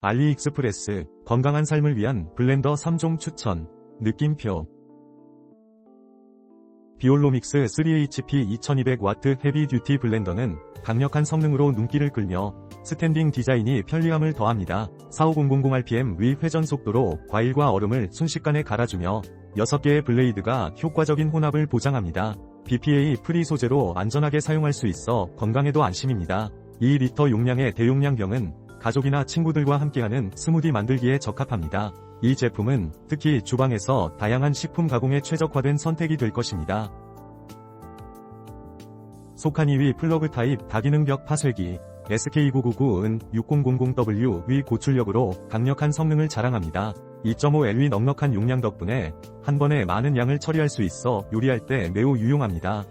알리익스프레스 건강한 삶을 위한 블렌더 3종 추천 느낌표 비올로믹스 3HP 2200W 헤비 듀티 블렌더는 강력한 성능으로 눈길을 끌며 스탠딩 디자인이 편리함을 더합니다. 45000rpm 위 회전 속도로 과일과 얼음을 순식간에 갈아주며 6개의 블레이드가 효과적인 혼합을 보장합니다. BPA 프리 소재로 안전하게 사용할 수 있어 건강에도 안심입니다. 2리터 용량의 대용량 병은 가족이나 친구들과 함께하는 스무디 만들기에 적합합니다. 이 제품은 특히 주방에서 다양한 식품 가공에 최적화된 선택이 될 것입니다. 속한 2위 플러그 타입 다기능 벽 파쇄기 SK999은 6000W 위 고출력으로 강력한 성능을 자랑합니다. 2.5L위 넉넉한 용량 덕분에 한 번에 많은 양을 처리할 수 있어 요리할 때 매우 유용합니다.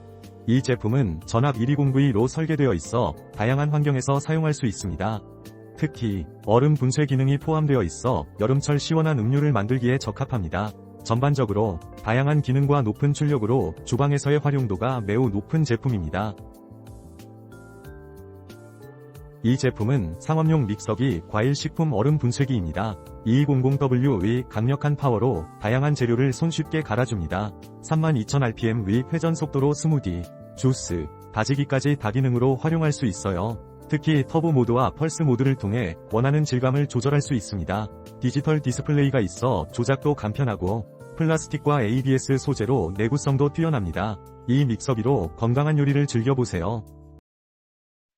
이 제품은 전압 1209E로 설계되어 있어 다양한 환경에서 사용할 수 있습니다. 특히 얼음 분쇄 기능이 포함되어 있어 여름철 시원한 음료를 만들기에 적합합니다. 전반적으로 다양한 기능과 높은 출력으로 주방에서의 활용도가 매우 높은 제품입니다. 이 제품은 상업용 믹서기 과일 식품 얼음 분쇄기입니다. 2200W의 강력한 파워로 다양한 재료를 손쉽게 갈아줍니다. 32,000rpm 의 회전 속도로 스무디, 주스, 다지기까지 다기능으로 활용할 수 있어요. 특히 터보 모드와 펄스 모드를 통해 원하는 질감을 조절할 수 있습니다. 디지털 디스플레이가 있어 조작도 간편하고 플라스틱과 ABS 소재로 내구성도 뛰어납니다. 이 믹서기로 건강한 요리를 즐겨보세요.